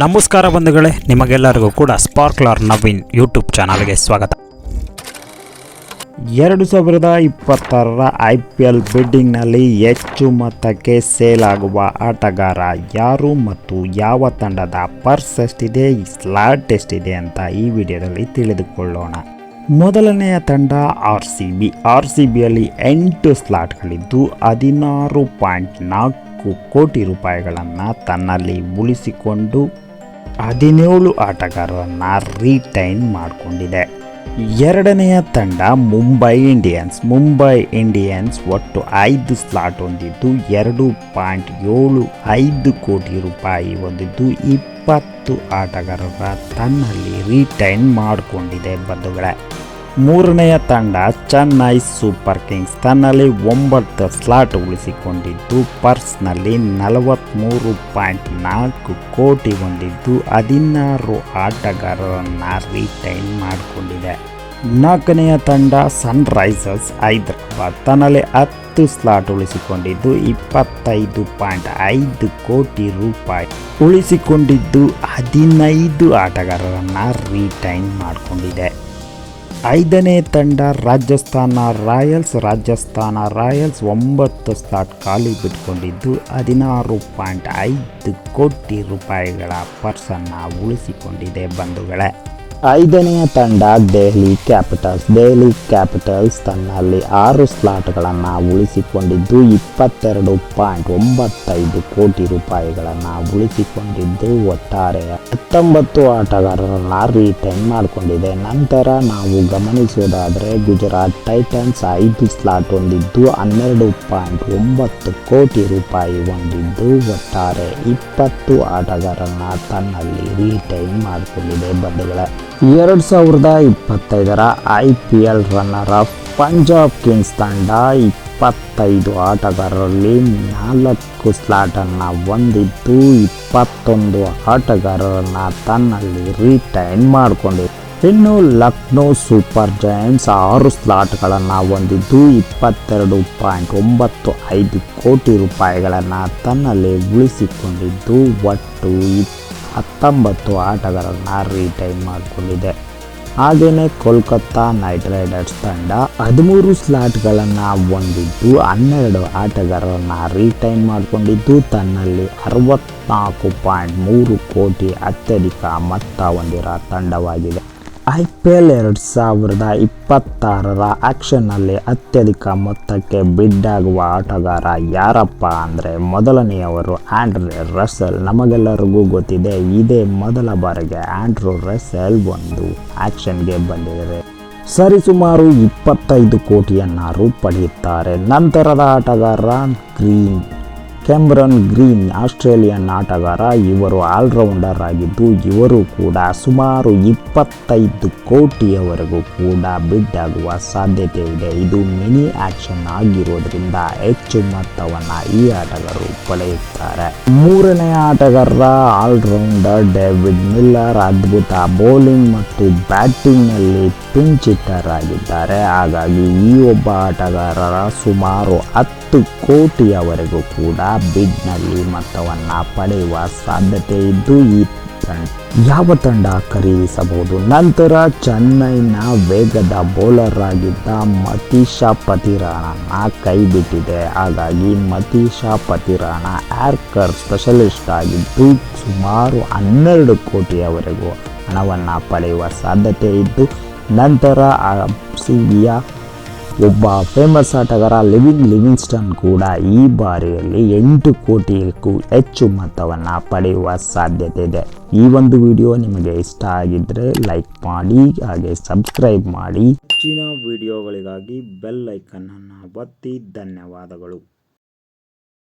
ನಮಸ್ಕಾರ ಬಂಧುಗಳೇ, ನಿಮಗೆಲ್ಲರಿಗೂ ಕೂಡ ಸ್ಪಾರ್ಕ್ಲರ್ ನವೀನ್ ಯೂಟ್ಯೂಬ್ ಚಾನಲ್ಗೆ ಸ್ವಾಗತ. ಎರಡು ಸಾವಿರದ ಇಪ್ಪತ್ತಾರರ ಐ ಪಿ ಎಲ್ ಬಿಡ್ಡಿಂಗ್ನಲ್ಲಿ ಹೆಚ್ಚು ಮೊತ್ತಕ್ಕೆ ಸೇಲ್ ಆಗುವ ಆಟಗಾರ ಯಾರು ಮತ್ತು ಯಾವ ತಂಡದ ಪರ್ಸ್ ಎಷ್ಟಿದೆ ಸ್ಲಾಟ್ ಎಷ್ಟಿದೆ ಅಂತ ಈ ವಿಡಿಯೋದಲ್ಲಿ ತಿಳಿದುಕೊಳ್ಳೋಣ. ಮೊದಲನೆಯ ತಂಡ R C B R C ಬಿಯಲ್ಲಿ ಎಂಟು ಸ್ಲಾಟ್ಗಳಿದ್ದು ಹದಿನಾರು ಪಾಯಿಂಟ್ ನಾಲ್ಕು ಕೋಟಿ ರೂಪಾಯಿಗಳನ್ನು ತನ್ನಲ್ಲಿ ಉಳಿಸಿಕೊಂಡು ಹದಿನೇಳು ಆಟಗಾರರನ್ನು ರೀಟೈನ್ ಮಾಡಿಕೊಂಡಿದೆ. ಎರಡನೆಯ ತಂಡ ಮುಂಬೈ ಇಂಡಿಯನ್ಸ್. ಮುಂಬೈ ಇಂಡಿಯನ್ಸ್ ಒಟ್ಟು ಐದು ಸ್ಲಾಟ್ ಹೊಂದಿದ್ದು ಎರಡು ಪಾಯಿಂಟ್ ಏಳು ಐದು ಕೋಟಿ ರೂಪಾಯಿ ಹೊಂದಿದ್ದು ಇಪ್ಪತ್ತು ಆಟಗಾರರ ತನ್ನಲ್ಲಿ ರಿಟೈನ್ ಮಾಡಿಕೊಂಡಿದೆ ಬಂಧುಗಳೇ. ಮೂರನೆಯ ತಂಡ ಚೆನ್ನೈ ಸೂಪರ್ ಕಿಂಗ್ಸ್ ತನ್ನಲ್ಲಿ ಒಂಬತ್ತು ಸ್ಲಾಟ್ ಉಳಿಸಿಕೊಂಡಿದ್ದು, ಪರ್ಸ್ನಲ್ಲಿ ನಲವತ್ತ್ಮೂರು ಪಾಯಿಂಟ್ ನಾಲ್ಕು ಕೋಟಿ ಹೊಂದಿದ್ದು, ಹದಿನಾರು ಆಟಗಾರರನ್ನು ರಿಟೈನ್ ಮಾಡಿಕೊಂಡಿದೆ. ನಾಲ್ಕನೆಯ ತಂಡ ಸನ್ರೈಸರ್ಸ್ ಹೈದರಾಬಾದ್ ತನ್ನಲ್ಲಿ ಹತ್ತು ಸ್ಲಾಟ್ ಉಳಿಸಿಕೊಂಡಿದ್ದು, ಇಪ್ಪತ್ತೈದು ಪಾಯಿಂಟ್ ಐದು ಕೋಟಿ ರೂಪಾಯಿ ಉಳಿಸಿಕೊಂಡಿದ್ದು, ಹದಿನೈದು ಆಟಗಾರರನ್ನು ರಿಟೈನ್ ಮಾಡಿಕೊಂಡಿದೆ. ಐದನೇ ತಂಡ ರಾಜಸ್ಥಾನ ರಾಯಲ್ಸ್. ರಾಜಸ್ಥಾನ ರಾಯಲ್ಸ್ ಒಂಬತ್ತು ಸ್ಲಾಟ್ ಖಾಲಿ ಬಿಟ್ಕೊಂಡಿದ್ದು ಹದಿನಾರು ಪಾಯಿಂಟ್ ಐದು ಕೋಟಿ ರೂಪಾಯಿಗಳ ಪರ್ಸನ್ನು ಉಳಿಸಿಕೊಂಡಿದೆ ಬಂಧುಗಳೇ. ಐದನೆಯ ತಂಡ ದೆಹಲಿ ಕ್ಯಾಪಿಟಲ್ಸ್. ದೆಹಲಿ ಕ್ಯಾಪಿಟಲ್ಸ್ ತನ್ನಲ್ಲಿ ಆರು ಸ್ಲಾಟ್ಗಳನ್ನು ಉಳಿಸಿಕೊಂಡಿದ್ದು ಇಪ್ಪತ್ತೆರಡು ಪಾಯಿಂಟ್ ಒಂಬತ್ತೈದು ಕೋಟಿ ರೂಪಾಯಿಗಳನ್ನು ಉಳಿಸಿಕೊಂಡಿದ್ದು ಒಟ್ಟಾರೆ ಹತ್ತೊಂಬತ್ತು ಆಟಗಾರರನ್ನು ರಿಟೈನ್ ಮಾಡಿಕೊಂಡಿದೆ. ನಂತರ ನಾವು ಗಮನಿಸೋದಾದರೆ ಗುಜರಾತ್ ಟೈಟನ್ಸ್ ಐದು ಸ್ಲಾಟ್ ಹೊಂದಿದ್ದು ಹನ್ನೆರಡು ಪಾಯಿಂಟ್ ಒಂಬತ್ತು ಕೋಟಿ ರೂಪಾಯಿ ಹೊಂದಿದ್ದು ಒಟ್ಟಾರೆ ಇಪ್ಪತ್ತು ಆಟಗಾರರನ್ನ ತನ್ನಲ್ಲಿ ರಿಟೈನ್ ಮಾಡಿಕೊಂಡಿದೆ ಬಂಧುಗಳ. ಎರಡು ಸಾವಿರದ ಇಪ್ಪತ್ತೈದರ I P L runner up Punjab Kings ತಂಡ ಇಪ್ಪತ್ತೈದು ಆಟಗಾರರಲ್ಲಿ ನಾಲ್ಕು ಸ್ಲಾಟನ್ನು ಹೊಂದಿದ್ದು ಇಪ್ಪತ್ತೊಂದು ಆಟಗಾರರನ್ನು ತನ್ನಲ್ಲಿ ರಿಟೈನ್ ಮಾಡಿಕೊಂಡಿದೆ. ಇನ್ನು ಲಕ್ನೋ ಸೂಪರ್ ಜೈಂಟ್ಸ್ ಆರು ಸ್ಲಾಟ್ಗಳನ್ನು ಹೊಂದಿದ್ದು ಇಪ್ಪತ್ತೆರಡು ಪಾಯಿಂಟ್ ಒಂಬತ್ತು ಐದು ಕೋಟಿ ರೂಪಾಯಿಗಳನ್ನು ತನ್ನಲ್ಲಿ ಉಳಿಸಿಕೊಂಡಿದ್ದು ಒಟ್ಟು ಹತ್ತೊಂಬತ್ತು ಆಟಗಾರರನ್ನ ರಿಟೈನ್ ಮಾಡಿಕೊಂಡಿದೆ. ಹಾಗೆಯೇ ಕೋಲ್ಕತ್ತಾ ನೈಟ್ ರೈಡರ್ಸ್ ತಂಡ ಹದಿಮೂರು ಸ್ಲಾಟ್ಗಳನ್ನು ಹೊಂದಿದ್ದು ಹನ್ನೆರಡು ಆಟಗಾರರನ್ನ ರಿಟೈನ್ ಮಾಡಿಕೊಂಡಿದ್ದು, ತನ್ನಲ್ಲಿ ಅರವತ್ನಾಲ್ಕು ಪಾಯಿಂಟ್ ಮೂರು ಕೋಟಿ ಅತ್ಯಧಿಕ ಮೊತ್ತ ಹೊಂದಿರೋ ತಂಡವಾಗಿದೆ. ಐ ಪಿ ಎಲ್ ಎರಡು ಸಾವಿರದ ಇಪ್ಪತ್ತಾರರ ಆ್ಯಕ್ಷನ್ನಲ್ಲಿ ಅತ್ಯಧಿಕ ಮೊತ್ತಕ್ಕೆ ಬಿಡ್ಡಾಗುವ ಆಟಗಾರ ಯಾರಪ್ಪ ಅಂದರೆ ಮೊದಲನೆಯವರು ಆಂಡ್ರೆ ರಸೆಲ್ ನಮಗೆಲ್ಲರಿಗೂ ಗೊತ್ತಿದೆ, ಇದೇ ಮೊದಲ ಬಾರಿಗೆ ಆಂಡ್ರೂ ರಸೆಲ್ ಒಂದು ಆ್ಯಕ್ಷನ್ಗೆ ಬಂದಿದ್ದಾರೆ ಸರಿಸುಮಾರು ಇಪ್ಪತ್ತೈದು ಕೋಟಿಯನ್ನಾರು ಪಡೆಯುತ್ತಾರೆ. ನಂತರದ ಆಟಗಾರ ಗ್ರೀನ್ ಕ್ಯಾಮ್ರನ್ ಗ್ರೀನ್, ಆಸ್ಟ್ರೇಲಿಯನ್ ಆಟಗಾರ, ಇವರು ಆಲ್ರೌಂಡರ್ ಆಗಿದ್ದು, ಇವರು ಕೂಡ ಸುಮಾರು ಇಪ್ಪತ್ತೈದು ಕೋಟಿಯವರೆಗೂ ಕೂಡ ಬಿಡ್ ಆಗುವ ಸಾಧ್ಯತೆ ಇದೆ ಇದು ಮಿನಿ ಆಕ್ಷನ್ ಆಗಿರೋದ್ರಿಂದ ಹೆಚ್ಚು ಮೊತ್ತವನ್ನು ಈ ಆಟಗಾರರು ಪಡೆಯುತ್ತಾರೆ ಮೂರನೇ ಆಟಗಾರರ ಆಲ್ರೌಂಡರ್ ಡೇವಿಡ್ ಮಿಲ್ಲರ್ ಅದ್ಭುತ ಬೌಲಿಂಗ್ ಮತ್ತು ಬ್ಯಾಟಿಂಗ್ನಲ್ಲಿ ಪಿಂಚ್ ಹಿಟ್ಟರ್ ಆಗಿದ್ದಾರೆ ಹಾಗಾಗಿ ಈ ಒಬ್ಬ ಆಟಗಾರರ ಸುಮಾರು ಹತ್ತು ಕೋಟಿಯವರೆಗೂ ಕೂಡ ಬಿಡ್ನಲ್ಲಿ ಮೊತ್ತವನ್ನು ಪಡೆಯುವ ಸಾಧ್ಯತೆ ಇದ್ದು ಈ ಯಾವ ತಂಡ ಖರೀದಿಸಬಹುದು? ನಂತರ ಚೆನ್ನೈನ ವೇಗದ ಬೌಲರ್ ಆಗಿದ್ದ ಮತೀಶಾ ಪತಿರಾಣನ ಕೈ ಬಿಟ್ಟಿದೆ. ಹಾಗಾಗಿ ಮತೀಶಾ ಪತಿರಾಣ ಆರ್ಕರ್ ಸ್ಪೆಷಲಿಸ್ಟ್ ಆಗಿದ್ದು ಸುಮಾರು ಹನ್ನೆರಡು ಕೋಟಿಯವರೆಗೂ ಹಣವನ್ನು ಪಡೆಯುವ ಸಾಧ್ಯತೆ ಇದ್ದು, ನಂತರ ಸಿಬಿಯ ಒಬ್ಬ ಫೇಮಸ್ ಆಟಗಾರ ಲಿವಿಂಗ್ ಲಿವಿಂಗ್ಸ್ಟನ್ ಕೂಡ ಈ ಬಾರಿಯಲ್ಲಿ ಎಂಟು ಕೋಟಿಗೂ ಹೆಚ್ಚು ಮೊತ್ತವನ್ನು ಪಡೆಯುವ ಸಾಧ್ಯತೆ ಇದೆ. ಈ ಒಂದು ವಿಡಿಯೋ ನಿಮಗೆ ಇಷ್ಟ ಆಗಿದ್ದರೆ ಲೈಕ್ ಮಾಡಿ ಹಾಗೆ ಸಬ್ಸ್ಕ್ರೈಬ್ ಮಾಡಿ. ಹೆಚ್ಚಿನ ವಿಡಿಯೋಗಳಿಗಾಗಿ ಬೆಲ್ ಐಕನ್ನನ್ನು ಒತ್ತಿ ಧನ್ಯವಾದಗಳು.